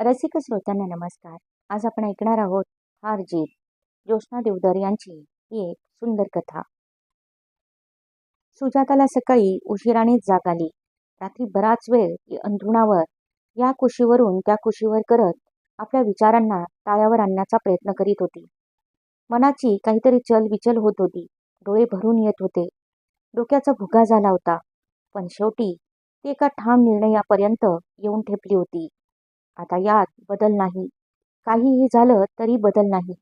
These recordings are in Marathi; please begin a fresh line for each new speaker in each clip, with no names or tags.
रसिक श्रोत्यांना नमस्कार. आज आपण ऐकणार आहोत हार जीत देवधर यांची ही एक सुंदर कथा. सुजाताला सकाळी उशिरानेच जाग आली. रात्री बराच वेळ ती अंथरुणावर या कुशीवरून त्या कुशीवर करत आपल्या विचारांना ताळ्यावर आणण्याचा प्रयत्न करीत होती. मनाची काहीतरी चल विचल होत होती. डोळे भरून येत होते. डोक्याचा भुगा झाला होता. पण शेवटी ती एका ठाम निर्णयापर्यंत येऊन ठेपली होती. आता यात बदल नाही. काहीही झालं तरी बदल नाही.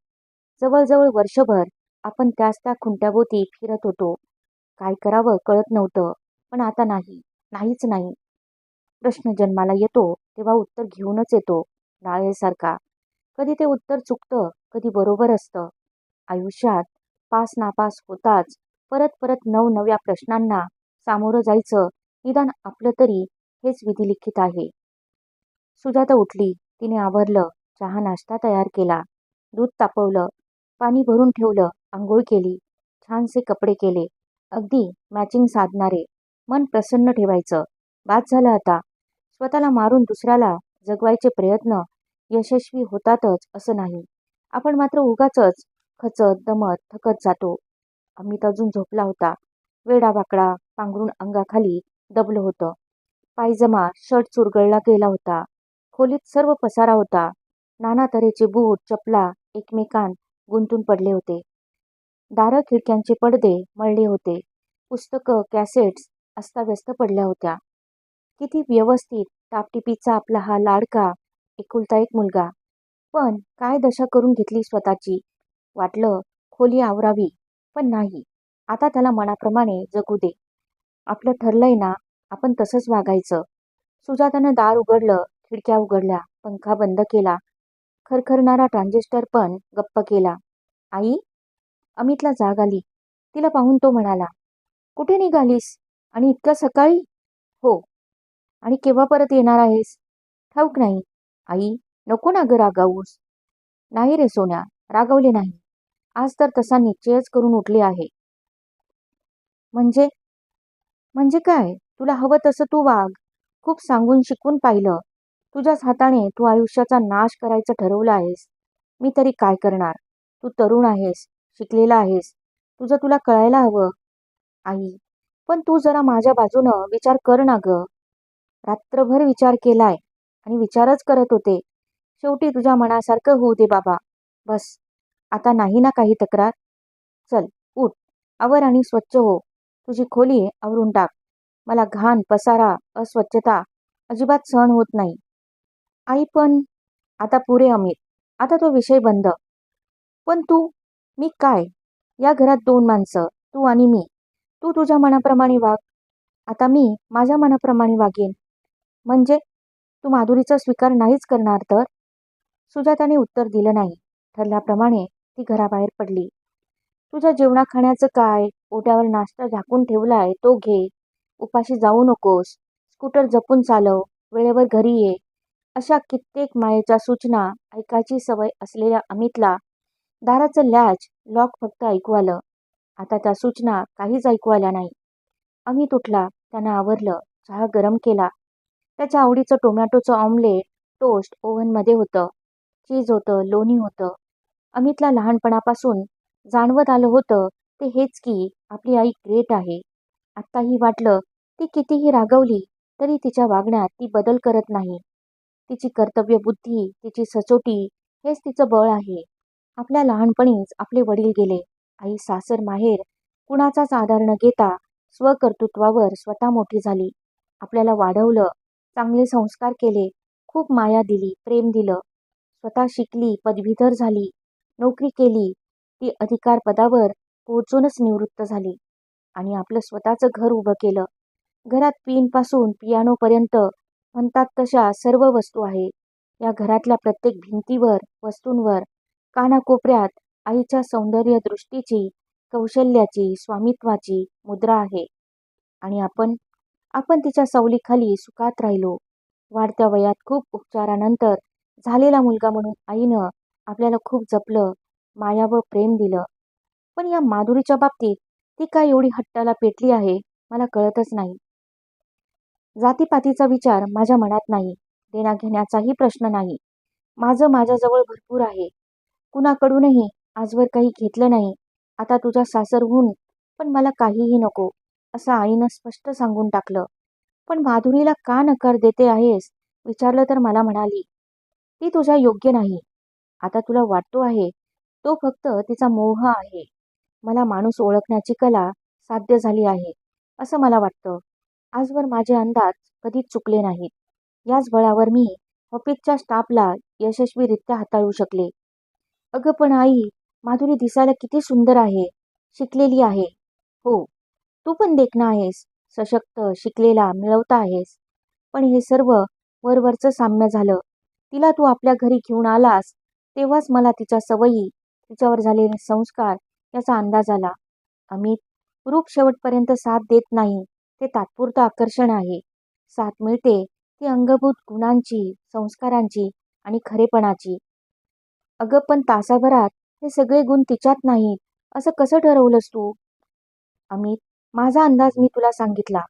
जवळजवळ वर्षभर आपण त्याच त्या खुंट्याभोवती फिरत होतो. काय करावं कळत नव्हतं पण आता नाही नाहीच नाही. प्रश्न जन्माला येतो तेव्हा उत्तर घेऊनच येतो नाळेसारखा. कधी ते उत्तर चुकतं कधी बरोबर असतं. आयुष्यात पास नापास होताच परत परत नवनव्या प्रश्नांना सामोरं जायचं निदान आपलं तरी हेच विधिलिखित आहे. सुजाता उठली. तिने आवरलं. चहा नाश्ता तयार केला. दूध तापवलं. पाणी भरून ठेवलं. आंघोळ केली. छानसे कपडे केले. अगदी मॅचिंग साधणारे. मन प्रसन्न ठेवायचं. बाद झालं आता. स्वतःला मारून दुसऱ्याला जगवायचे प्रयत्न यशस्वी होतातच असं नाही. आपण मात्र उगाचच खचत दमत थकत जातो. अमित अजून झोपला होता. वेडावाकडा पांघरून अंगाखाली दबलं होतं. पायजमा शर्ट चुरगळला गेला होता. खोलीत सर्व पसारा होता. नाना तऱ्हेचे बूट चपला एकमेकांत गुंतून पडले होते. दारं खिडक्यांचे पडदे मळले होते. पुस्तकं कॅसेट्स अस्ताव्यस्त पडल्या होत्या. किती व्यवस्थित टापटिपीचा आपला हा लाडका एकुलता एक मुलगा. पण काय दशा करून घेतली स्वतःची? वाटलं खोली आवरावी पण नाही. आता त्याला मनाप्रमाणे जगू दे. आपलं ठरलंय ना आपण तसंच वागायचं. सुजातानं दार उघडलं खिडक्या उघडल्या पंखा बंद केला खरखरणारा ट्रान्झिस्टर पण गप्प केला. आई अमितला जाग आली. तिला पाहून तो म्हणाला कुठे निघालीस? आणि इतक्या सकाळी? हो. आणि केव्हा परत येणार आहेस? ठाऊक नाही. आई नको ना ग रागावूस. नाही रे सोन्या रागवले नाही. आज तर तसा निश्चयच करून उठले आहे. म्हणजे म्हणजे काय? तुला हवं तसं तू वाघ खूप सांगून शिकून पाहिलं. तुझ्याच हाताने तू आयुष्याचा नाश करायचं ठरवलं आहेस. मी तरी काय करणार? तू तरुण आहेस शिकलेला आहेस. तुझं तुला कळायला हवं. आई पण तू जरा माझ्या बाजूनं विचार कर ना ग. रात्रभर विचार केलाय आणि विचारच करत होते. शेवटी तुझ्या मनासारखं होऊ दे बाबा. बस. आता नाही ना काही तक्रार? चल उठ. आवर आणि स्वच्छ हो. तुझी खोली आवरून टाक. मला घाण पसारा अस्वच्छता अजिबात सहन होत नाही. आई पण आता पुरे अमित आता तो विषय बंद. पण तू मी काय? या घरात दोन माणसं तू आणि मी. तू तुझ्या मनाप्रमाणे वाग. आता मी माझ्या मनाप्रमाणे वागेन. म्हणजे तू माधुरीचा स्वीकार नाहीच करणार तर? सुजाताने उत्तर दिलं नाही. ठरल्याप्रमाणे ती घराबाहेर पडली. तुझ्या जेवणा खाण्याचं काय? ओट्यावर नाश्ता झाकून ठेवलाय तो घे. उपाशी जाऊ नकोस. स्कूटर जपून चालव. वेळेवर घरी ये. अशा कित्येक मायेच्या सूचना ऐकायची सवय असलेल्या अमितला दाराचं लॅच लॉक फक्त ऐकू आलं. आता त्या सूचना काहीच ऐकू आल्या नाही. अमित उठला त्यानं आवरलं चहा गरम केला. त्याच्या आवडीचं टोमॅटोचं ऑमलेट टोस्ट ओव्हनमध्ये होतं. चीज होतं लोणी होतं. अमितला लहानपणापासून जाणवत आलं होतं ते हेच की आपली आई ग्रेट आहे. आत्ताही वाटलं ती कितीही रागवली तरी तिच्या वागण्यात ती बदल करत नाही. तिची कर्तव्यबुद्धी तिची सचोटी हेच तिचं बळ आहे. आपल्या लहानपणीच आपले वडील गेले. आई सासर माहेर कुणाचाच आधार न घेता स्वकर्तृत्वावर स्वतः मोठी झाली. आपल्याला वाढवलं चांगले संस्कार केले खूप माया दिली प्रेम दिलं. स्वतः शिकली पदवीधर झाली नोकरी केली ती अधिकार पदावर पोहोचूनच निवृत्त झाली आणि आपलं स्वतःचं घर उभं केलं. घरात पिनपासून पियानोपर्यंत म्हणतात तशा सर्व वस्तू आहे. या घरातल्या प्रत्येक भिंतीवर वस्तूंवर कानाकोपऱ्यात आईच्या सौंदर्य दृष्टीची कौशल्याची स्वामित्वाची मुद्रा आहे. आणि आपण आपण तिच्या सावलीखाली सुखात राहिलो. वाढत्या वयात खूप उपचारानंतर झालेला मुलगा म्हणून आईनं आपल्याला खूप जपलं माया व प्रेम दिलं. पण या माधुरीच्या बाबतीत ती काय एवढी हट्टाला पेटली आहे मला कळतच नाही. जातीपातीचा विचार माझ्या मनात नाही देण्याघेण्याचाही प्रश्न नाही. माझं माझ्याजवळ भरपूर आहे. कुणाकडूनही आजवर काही घेतलं नाही. आता तुझा होऊन पण मला काहीही नको असं आईनं स्पष्ट सांगून टाकलं. पण माधुरीला का नकार देते आहेस? विचारलं तर मला म्हणाली ती तुझ्या योग्य नाही. आता तुला वाटतो आहे तो फक्त तिचा मोह आहे. मला माणूस ओळखण्याची कला साध्य झाली आहे असं मला वाटतं. आजवर माझे अंदाज कधीच चुकले नाहीत. याच बळावर मी ऑफिसच्या स्टाफला यशस्वीरित्या हाताळू शकले. अगं पण आई माधुरी दिसायला किती सुंदर आहे शिकलेली आहे. हो तू पण देखणं आहेस सशक्त शिकलेला मिळवता आहेस. पण हे सर्व वरवरचं साम्य झालं. तिला तू आपल्या घरी घेऊन आलास तेव्हाच मला तिच्या सवयी तिच्यावर झालेले संस्कार याचा अंदाज आला. अमित रूप शेवटपर्यंत साथ देत नाही. ते तात्पुरतं आकर्षण आहे. साथ मिळते ती अंगभूत गुणांची संस्कारांची आणि खरेपणाची. अगं पण तासाभरात हे सगळे गुण तिच्यात नाहीत असं कसं ठरवलंस तू? अमित माझा अंदाज मी तुला सांगितला.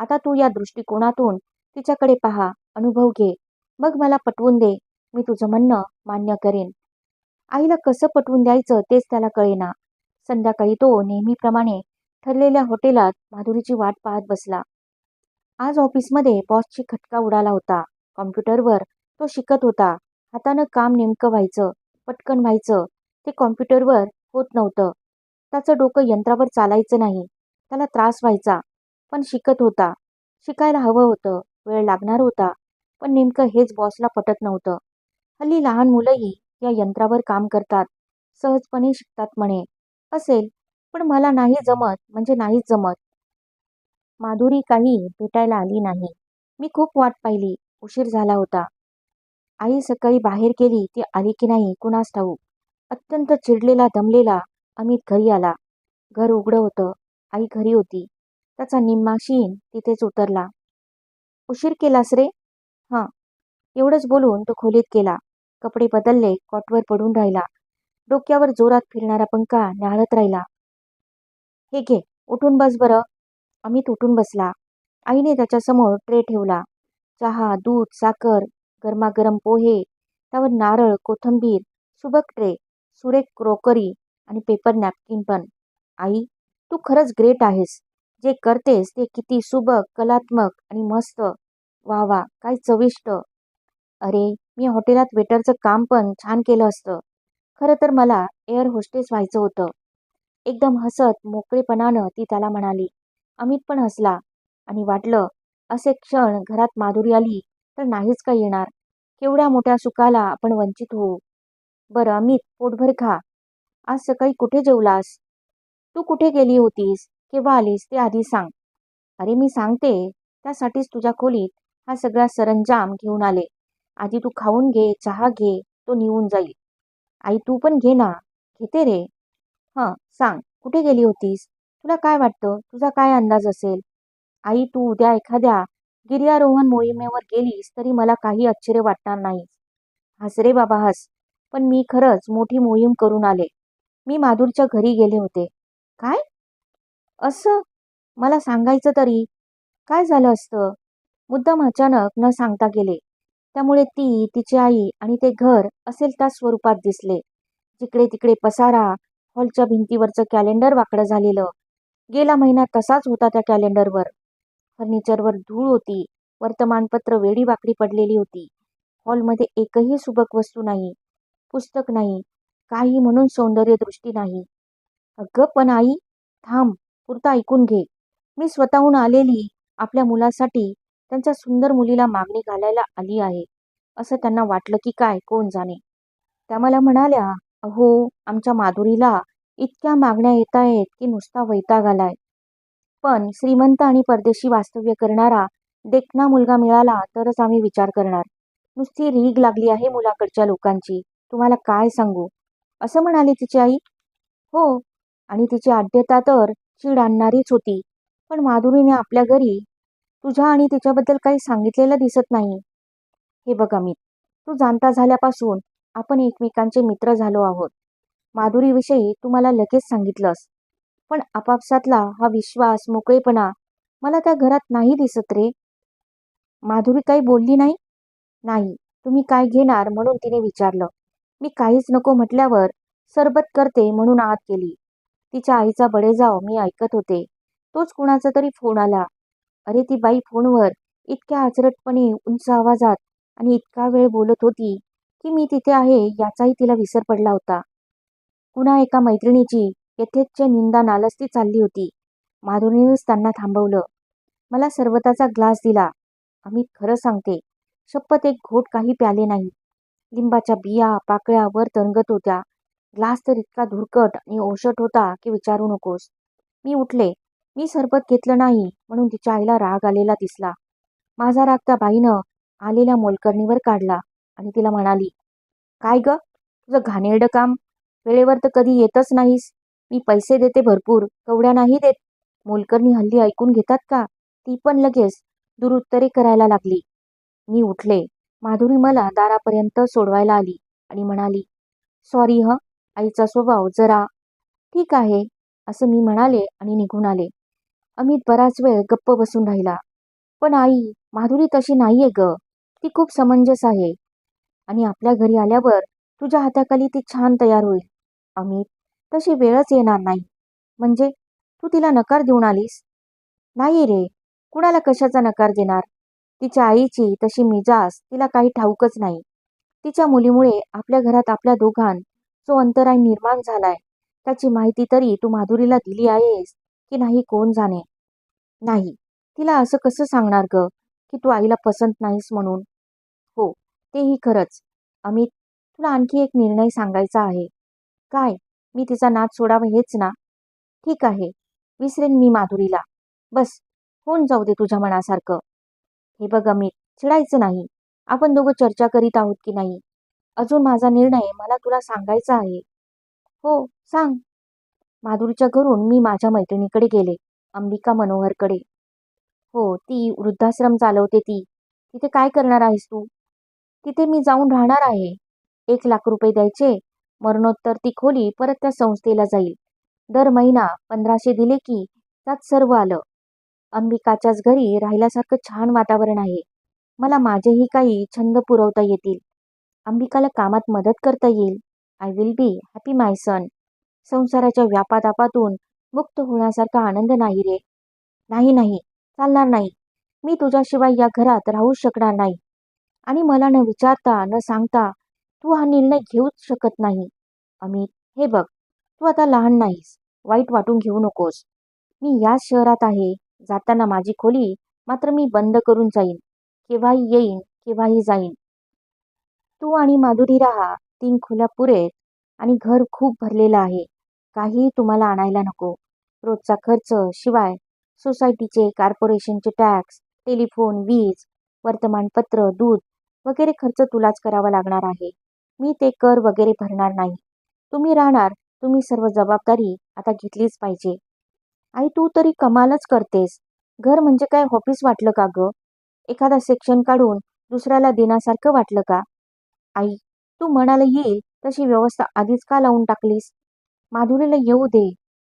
आता तू या दृष्टिकोनातून तिच्याकडे पहा अनुभव घे. मग मला पटवून दे. मी तुझं म्हणणं मान्य करेन. आईला कसं पटवून द्यायचं तेच त्याला कळेना. संध्याकाळी तो नेहमीप्रमाणे ठरलेल्या हॉटेलात माधुरीची वाट पाहत बसला. आज ऑफिसमध्ये बॉसची खटका उडाला होता. कॉम्प्युटरवर तो शिकत होता. हातानं काम नेमकं व्हायचं पटकन व्हायचं ते कॉम्प्युटरवर होत नव्हतं. त्याचं डोकं यंत्रावर चालायचं नाही. त्याला त्रास व्हायचा पण शिकत होता. शिकायला हवं होतं वेळ लागणार होता पण नेमकं हेच बॉसला पटत नव्हतं. हल्ली लहान मुलंही या यंत्रावर काम करतात सहजपणे शिकतात म्हणे. असेल पण मला नाही जमत म्हणजे नाहीच जमत. माधुरी काही भेटायला आली नाही. मी खूप वाट पाहिली. उशीर झाला होता. आई सकाळी बाहेर गेली. ती आली की नाही कुणास ठाऊक. अत्यंत चिडलेला दमलेला अमित घरी आला. घर उघडं होतं. आई घरी होती. त्याचा निम्मा शीन तिथेच उतरला. उशीर केलास रे? हां. एवढंच बोलून तो खोलीत गेला. कपडे बदलले. कॉटवर पडून राहिला. डोक्यावर जोरात फिरणारा पंखा न्याळत राहिला. हे घे. उठून बस बरं. अमित उठून बसला. आईने त्याच्यासमोर ट्रे ठेवला. चहा दूध साखर गरमागरम पोहे त्यावर नारळ कोथंबीर सुबक ट्रे सुरेख क्रोकरी आणि पेपर नॅपकिन पण. आई तू खरंच ग्रेट आहेस. जे करतेस ते किती सुबक कलात्मक आणि मस्त. वा वा काय चविष्ट. अरे मी हॉटेलात वेटरचं काम पण छान केलं असतं. खरं तर मला एअर होस्टेस व्हायचं होतं. एकदम हसत मोकळेपणानं ती त्याला म्हणाली अमित पण हसला. आणि वाटलं असे क्षण घरात माधुरी आली तर नाहीच का येणार. केवढ्या मोठ्या सुखाला आपण वंचित होऊ. बरं अमित पोटभर खा. आज सकाळी कुठे जेवलास? तू कुठे गेली होतीस? केव्हा आलीस? ते आधी सांग. अरे मी सांगते. त्यासाठीच तुझ्या खोलीत हा सगळा सरंजाम घेऊन आले. आधी तू खाऊन घे चहा घे तो निघून जाईल. आई तू पण घे ना. घेते रे. हं. सांग कुठे गेली होतीस? तुला काय वाटतं? तुझा काय अंदाज असेल? आई तू उद्या एखाद्या गिर्यारोहण मोहिमेवर गेलीस तरी मला काही आश्चर्य वाटणार नाही. हस रे बाबा हस. पण मी खरंच मोठी मोहीम करून आले. मी माधुरच्या घरी गेले होते. काय? असं? मला सांगायचं तरी? काय झालं असतं? मुद्दाम अचानक न सांगता गेले. त्यामुळे ती तिची आई आणि ते घर असेल त्या स्वरूपात दिसले. जिकडे तिकडे पसारा हॉलच्या भिंतीवरचं कॅलेंडर वाकडं झालेलं. गेला महिना तसाच होता त्या कॅलेंडरवर फर्निचरवर धूळ होती. वर्तमानपत्र वेडी वाकडी पडलेली होती. हॉलमध्ये एकही सुबक वस्तू नाही. पुस्तक नाही. काही म्हणून सौंदर्य दृष्टी नाही. अगं पण आई थांब. पुरता ऐकून घे. मी स्वतःहून आलेली आपल्या मुलासाठी त्यांच्या सुंदर मुलीला मागणी घालायला आली आहे. असं त्यांना वाटलं की काय कोण जाणे. त्या मला म्हणाल्या अहो आमच्या माधुरीला इतक्या मागण्या येत आहेत की नुसता वैताग आलाय. पण श्रीमंत आणि परदेशी वास्तव्य करणारा देखना मुलगा मिळाला तरच आम्ही विचार करणार. नुसती रीग लागली आहे मुलाकडच्या लोकांची. तुम्हाला काय सांगू? असं म्हणाली तिची आई. हो आणि तिची आद्यता तर चीड आणणारीच होती. पण माधुरीने आपल्या घरी तुझ्या आणि तिच्याबद्दल काही सांगितलेलं दिसत नाही. हे बघा मी तू जाणता झाल्यापासून आपण एकमेकांचे मित्र झालो आहोत. माधुरीविषयी तू मला लगेच सांगितलंस. पण आपापसातला हा विश्वास मोकळेपणा मला त्या घरात नाही दिसत रे. माधुरी काही बोलली नाही? नाही. तुम्ही काय घेणार म्हणून तिने विचारलं. मी काहीच नको म्हटल्यावर सरबत करते म्हणून आत गेली. तिच्या आईचा बडेजाव मी ऐकत होते. तोच कुणाचा तरी फोन आला. अरे ती बाई फोनवर इतक्या आचरटपणे उंच आवाजात आणि इतका वेळ बोलत होती. की मी तिथे आहे याचाही तिला विसर पडला होता. पुन्हा एका मैत्रिणीची यथेच्छ निंदा नालस्ती चालली होती. माधुरीनेच त्यांना थांबवलं. मला सरबताचा ग्लास दिला. अमित खरं सांगते शपथ एक घोट काही प्याले नाही. लिंबाच्या बिया पाकळ्या वर तरंगत होत्या. ग्लास तर इतका धुरकट आणि ओशट होता की विचारू नकोस. मी उठले. मी सरबत घेतलं नाही म्हणून तिच्या आईला राग आलेला दिसला. माझा राग त्या बाईनं आलेल्या मोलकरणीवर काढला. आणि तिला म्हणाली काय ग? तुझं घाणेरडं काम वेळेवर तर कधी येतच नाहीस. मी पैसे देते भरपूर कवड्या नाही देत. मोलकरणी हल्ली ऐकून घेतात का? ती पण लगेच दुरुत्तरे करायला लागली. मी उठले. माधुरी मला दारापर्यंत सोडवायला आली आणि म्हणाली सॉरी ह आईचा स्वभाव जरा ठीक आहे असं मी म्हणाले आणि निघून आले. अमित बराच वेळ गप्प बसून राहिला पण आई माधुरी तशी नाहीये ग. ती खूप समंजस आहे. आणि आपल्या घरी आल्यावर तुझ्या हाताखाली ती छान तयार होईल. अमित तशी वेळच येणार नाही. म्हणजे तू तिला नकार देऊन आलीस? नाही रे कुणाला कशाचा नकार देणार? तिच्या आईची तशी मिजाज तिला काही ठाऊकच नाही. तिच्या मुलीमुळे आपल्या घरात आपल्या दोघांत जो अंतराय निर्माण झालाय त्याची माहिती तरी तू माधुरीला दिली आहेस की नाही कोण जाणे? नाही. तिला असं कसं सांगणार ग की तू आईला पसंत नाहीस म्हणून? तेही खरंच. अमित तुला आणखी एक निर्णय सांगायचा आहे. काय? मी तिचा नाद सोडावा हेच ना? ठीक आहे. विसरेन मी माधुरीला. बस. होऊन जाऊ दे तुझ्या मनासारखं. हे बघ अमित चिडायचं नाही. आपण दोघं चर्चा करीत आहोत की नाही? अजून माझा निर्णय मला तुला सांगायचा आहे. हो सांग. माधुरीच्या घरून मी माझ्या मैत्रिणीकडे गेले अंबिका मनोहरकडे. हो ती वृद्धाश्रम चालवते ती. तिथे काय करणार आहेस तू? तिथे मी जाऊन राहणार आहे. एक लाख रुपये द्यायचे. मरणोत्तर ती खोली परत त्या संस्थेला जाईल. दर महिना पंधराशे दिले की त्यात सर्व आलं. अंबिकाच्याच घरी राहिल्यासारखं छान वातावरण आहे. मला माझेही काही छंद पुरवता येतील. अंबिकाला कामात मदत करता येईल. I will be happy my son संसाराच्या व्यापादापातून मुक्त होण्यासारखा आनंद नाही रे. नाही नाही. चालणार नाही. मी तुझ्याशिवाय या घरात राहू शकणार नाही. आणि मला न विचारता न सांगता तू हा निर्णय घेऊच शकत नाही. अमित हे बघ तू आता लहान नाहीस वाईट वाटून घेऊ नकोस. मी याच शहरात आहे जाताना माझी खोली मात्र मी बंद करून जाईन. केव्हाही येईन केव्हाही जाईन. तू आणि माधुरी राहा तीन खुल्या पुरेत आणि घर खूप भरलेलं आहे. काहीही तुम्हाला आणायला नको. रोजचा खर्च शिवाय सोसायटीचे कॉर्पोरेशनचे टॅक्स टेलिफोन वीज वर्तमानपत्र दूध वगैरे खर्च तुलाच करावा लागणार आहे. मी ते कर वगैरे भरणार नाही. तुम्ही राहणार तुम्ही सर्व जबाबदारी आता घेतलीच पाहिजे. आई तू तरी कमालच करतेस. घर म्हणजे काय ऑफिस वाटलं का ग? एखादा सेक्शन काढून दुसऱ्याला देण्यासारखं वाटलं का? आई तू म्हणाला येईल तशी व्यवस्था आधीच का लावून टाकलीस? माधुरीला येऊ दे.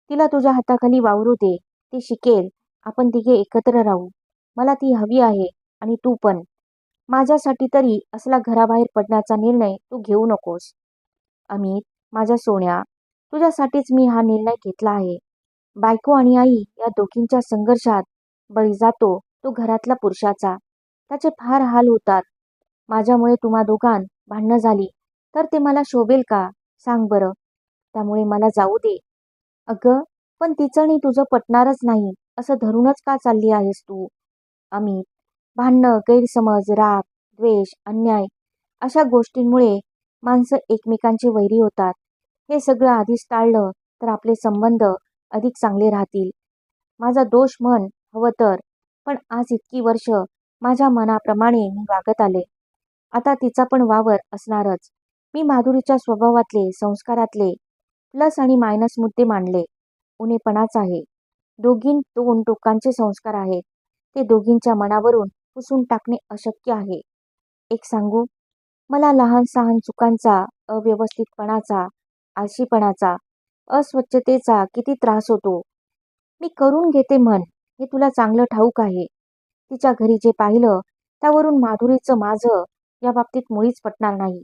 तिला तुझ्या हाताखाली वावरू दे. ती शिकेल. आपण तिघे एकत्र राहू. मला ती हवी आहे आणि तू पण. माझ्यासाठी तरी असला घराबाहेर पडण्याचा निर्णय तू घेऊ नकोस. अमित माझ्या सोन्या तुझ्यासाठीच मी हा निर्णय घेतला आहे. बायको आणि आई या दोघींच्या संघर्षात बळी जातो तो घरातला पुरुषाचा. त्याचे फार हाल होतात. माझ्यामुळे तुम्हा दोघां भांडणं झाली तर ते मला शोभेल का? सांग बरं. त्यामुळे मला जाऊ दे. अगं पण तिचं आणि तुझं पटणारच नाही असं धरूनच का चालली आहेस तू? अमित भांडणं गैरसमज राग द्वेष अन्याय अशा गोष्टींमुळे माणसं एकमेकांचे वैरी होतात. हे सगळं आधीच टाळलं तर आपले संबंध अधिक चांगले राहतील. माझा दोष म्हण हवं तर पण आज इतकी वर्ष माझ्या मनाप्रमाणे मी वागत आले. आता तिचा पण वावर असणारच. मी माधुरीच्या स्वभावातले संस्कारातले प्लस आणि मायनस मुद्दे मांडले. उणेपणाच आहे. दोघीं दोन टोकांचे संस्कार आहेत. ते दोघींच्या मनावरून पुसून टाकणे अशक्य आहे. एक सांगू? मला लहान सहान चुकांचा अव्यवस्थितपणाचा आळशीपणाचा अस्वच्छतेचा किती त्रास होतो. मी करून घेते म्हण हे तुला चांगलं ठाऊक आहे. तिच्या घरी जे पाहिलं त्यावरून माधुरीचं माझं या बाबतीत मुळीच पटणार नाही.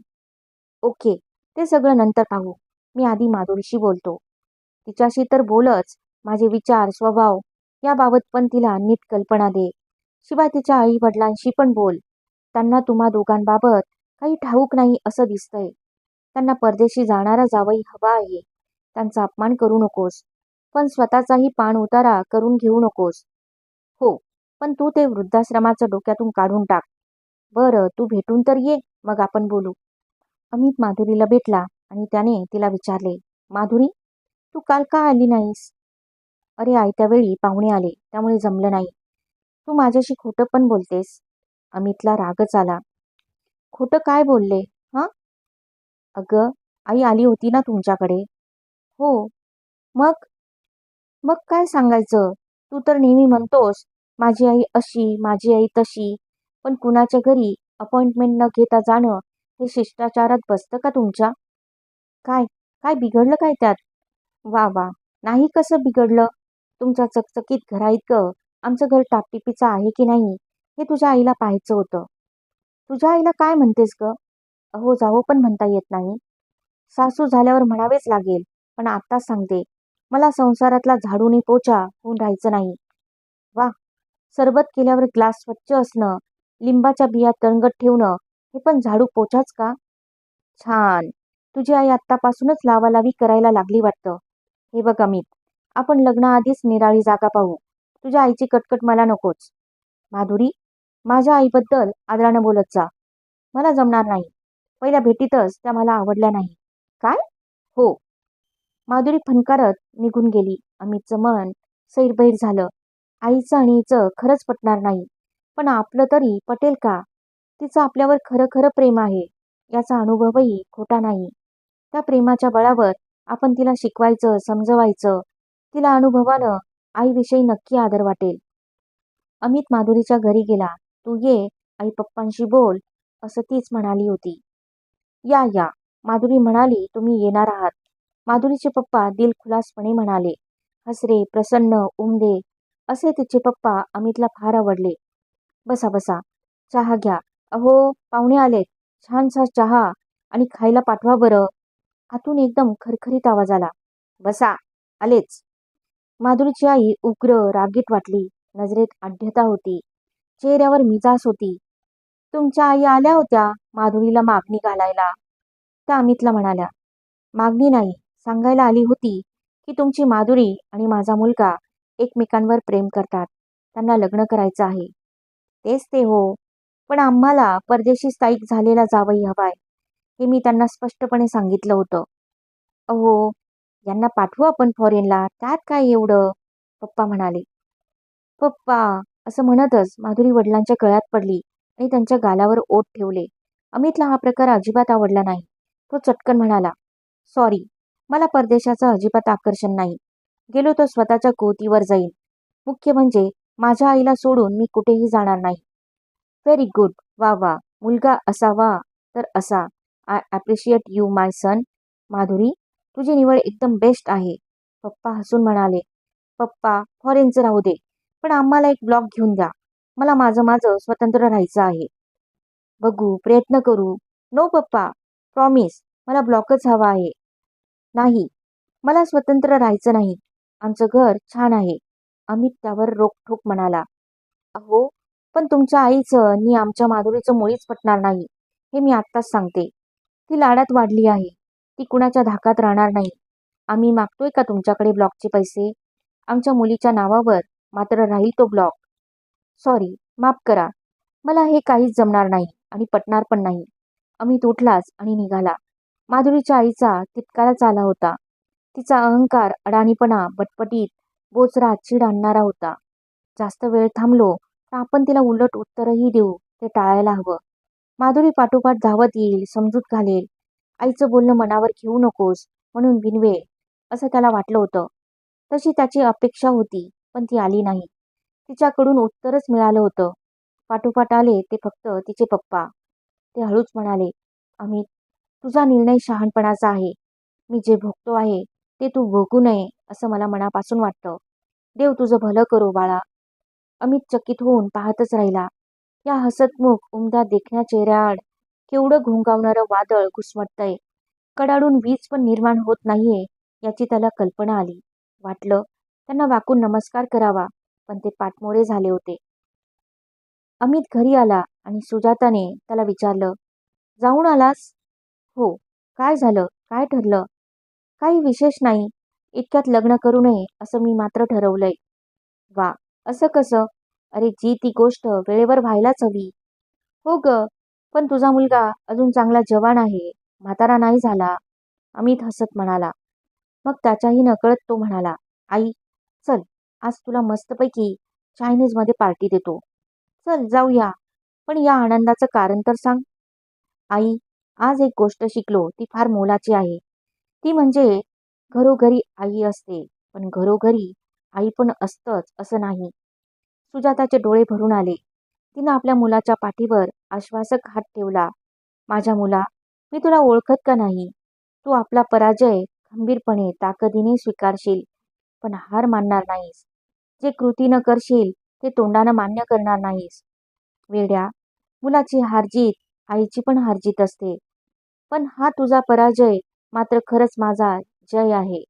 ओके ते सगळं नंतर पाहू. मी आधी माधुरीशी बोलतो. तिच्याशी तर बोलच माझे विचार स्वभाव याबाबत पण तिला नीट कल्पना दे. शिवाय तिच्या आई वडिलांशी पण बोल. त्यांना तुम्हा दोघांबाबत काही ठाऊक नाही असं दिसतंय. त्यांना परदेशी जाणारा जावई हवा आहे. त्यांचा अपमान करू नकोस. पण स्वतःचाही पाण उतारा करून घेऊ नकोस. हो पण तू ते वृद्धाश्रमाचं डोक्यातून काढून टाक. बरं तू भेटून तर ये मग आपण बोलू. अमित माधुरीला भेटला आणि त्याने तिला विचारले माधुरी तू काल का आली नाहीस? अरे आयत्या वेळी पाहुणे आले त्यामुळे जमलं नाही. तू माझ्याशी खोटं पण बोलतेस. अमितला रागच आला. खोटं काय बोलले हां? अगं आई आली होती ना तुमच्याकडे. हो. मग? मग काय सांगायचं? तू तर नेहमी म्हणतोस माझी आई अशी माझी आई तशी. पण कुणाच्या घरी अपॉइंटमेंट न घेता जाणं हे शिष्टाचारात बसतं का तुमच्या? काय? काय बिघडलं काय त्यात? वा वा. नाही कसं बिघडलं? तुमच्या चकचकीत घराइतकं आमचं घर टापटिपीचं आहे की नाही हे तुझ्या आईला पाहायचं होतं. तुझ्या आईला काय म्हणतेस ग? अहो जावं पण म्हणता येत नाही. सासू झाल्यावर म्हणावेच लागेल पण आत्ताच सांगते. मला संसारातला झाडूनी पोचा होऊन राहायचं नाही. वा सरबत केल्यावर ग्लास स्वच्छ असणं लिंबाच्या बिया तरंगत ठेवणं हे पण झाडू पोचाच का? छान तुझी आई आत्तापासूनच लावालावी करायला लागली वाटतं. हे बघ अमित आपण लग्नाआधीच निराळी जागा पाहू. तुझ्या आईची कटकट मला नकोच. माधुरी माझ्या आईबद्दल आदरानं बोलत जा. मला जमणार नाही. पहिल्या भेटीतच त्या मला आवडल्या नाही. काय? हो. माधुरी फनकारत निघून गेली. अमितचं मन सैरबैर झालं. आईचं आणि हिचं खरंच पटणार नाही. पण आपलं तरी पटेल का? तिचं आपल्यावर खरं खरं प्रेम आहे. याचा अनुभवही खोटा नाही. त्या प्रेमाच्या बळावर आपण तिला शिकवायचं समजवायचं तिला अनुभवानं आईविषयी नक्की आदर वाटेल. अमित माधुरीच्या घरी गेला. तू ये आई पप्पांशी बोल असं तीच म्हणाली होती. या या माधुरी म्हणाली तुम्ही येणार आहात. माधुरीचे पप्पा दिलखुलासपणे म्हणाले हसरे प्रसन्न उमदे असे तिचे पप्पा अमितला फार आवडले. बसा बसा चहा घ्या. अहो पाहुणे आलेत. छानसा चहा आणि खायला पाठवा बरं. आतून एकदम खरखरीत आवाज आला. बसा आलेच. माधुरीची आई उग्र रागीट वाटली. नजरेत आढ्यता होती. चेहऱ्यावर मिजास होती. तुमच्या आई आल्या होत्या माधुरीला मागणी घालायला. त्या अमितला म्हणाल्या मागणी नाही. सांगायला आली होती की तुमची माधुरी आणि माझा मुलगा एकमेकांवर प्रेम करतात. त्यांना लग्न करायचं आहे. तेच ते हो. पण आम्हाला परदेशी स्थायिक झालेला जावई हवाय हे मी त्यांना स्पष्टपणे सांगितलं होतं. अहो यांना पाठवू आपण फॉरेनला? त्यात काय एवढं? पप्पा म्हणाले. पप्पा असं म्हणतच माधुरी वडिलांच्या गळ्यात पडली आणि त्यांच्या गालावर ओठ ठेवले. अमितला हा प्रकार अजिबात आवडला नाही. तो चटकन म्हणाला सॉरी मला परदेशाचं अजिबात आकर्षण नाही. गेलो तर स्वतःच्या गोतीवर जाईन. मुख्य म्हणजे माझ्या आईला सोडून मी कुठेही जाणार नाही. व्हेरी गुड वा वा. मुलगा असावा तर असा. I appreciate you my son Madhuri तुझी निवड एकदम बेस्ट आहे. पप्पा हसून म्हणाले पप्पा फॉरेनचं राहू दे पण आम्हाला एक ब्लॉक घेऊन द्या. मला माझं माझं स्वतंत्र राहायचं आहे. बघू प्रयत्न करू. नो पप्पा प्रॉमिस मला ब्लॉकच हवा आहे. नाही मला स्वतंत्र राहायचं नाही. आमचं घर छान आहे. अमित त्यावर रोखठोक म्हणाला अहो पण तुमच्या आईचं नि आमच्या माधुरीचं मुळीच पटणार नाही. हे मी आत्ताच सांगते. ती लाडात वाढली आहे. ती कुणाच्या धाकात राहणार नाही. आम्ही मागतोय का तुमच्याकडे ब्लॉकचे पैसे? आमच्या मुलीच्या नावावर मात्र राहील तो ब्लॉक. सॉरी माफ करा. मला हे काहीच जमणार नाही आणि पटणार पण नाही. अमित उठलाच आणि निघाला. माधुरीच्या आईचा तितकाराच आला होता. तिचा अहंकार अडाणीपणा बटपटीत बोचरा चीड आणणारा होता. जास्त वेळ थांबलो तर आपण तिला उलट उत्तरही देऊ ते टाळायला हवं. माधुरी पाठोपाठ धावत येईल समजूत घालेल. आईचं बोलणं मनावर घेऊ नकोस म्हणून बिनवे असं त्याला वाटलं होतं. तशी त्याची अपेक्षा होती पण ती आली नाही. तिच्याकडून उत्तरच मिळालं होतं. पाठोपाठ आले ते फक्त तिचे पप्पा. ते हळूच म्हणाले अमित तुझा निर्णय शहाणपणाचा आहे. मी जे भोगतो आहे ते तू भोगू नये असं मला मनापासून वाटतं. देव तुझं भलं करो बाळा. अमित चकित होऊन पाहतच राहिला. या हसतमुख उमद्या देखण्या चेहऱ्याआड केवढं घोंगावणारं वादळ घुसमटतंय. कडाडून वीज पण निर्माण होत नाहीये याची त्याला कल्पना आली. वाटलं त्यांना वाकून नमस्कार करावा पण ते पाठमोडे झाले होते. अमित घरी आला आणि सुजाताने त्याला विचारलं जाऊन आलास? हो. काय झालं? काय ठरलं? काही विशेष नाही. इतक्यात लग्न करू नये असं मी मात्र ठरवलंय. वा असं कसं? अरे जी ती गोष्ट वेळेवर व्हायलाच हवी. हो ग. पण तुझा मुलगा अजून चांगला जवान आहे म्हातारा नाही झाला. अमित हसत म्हणाला. मग त्याच्याही नकळत तो म्हणाला आई चल आज तुला मस्तपैकी चायनीजमध्ये पार्टी देतो. चल जाऊया. पण या आनंदाचं कारण तर सांग. आई आज एक गोष्ट शिकलो ती फार मोलाची आहे. ती म्हणजे घरोघरी आई असते पण घरोघरी आई पण असतंच असं नाही. सुजाताचे डोळे भरून आले. तिनं आपल्या मुलाच्या पाठीवर आश्वासक हात ठेवला. माझ्या मुला मी तुला ओळखत का नाही? तू आपला पराजय खंबीरपणे ताकदीने स्वीकारशील पण हार मानणार नाहीस. जे कृतीनं करशील ते तोंडानं मान्य करणार नाहीस. वेड्या मुलाची हारजीत आईची पण हारजीत असते. पण हा तुझा पराजय मात्र खरंच माझा जय आहे.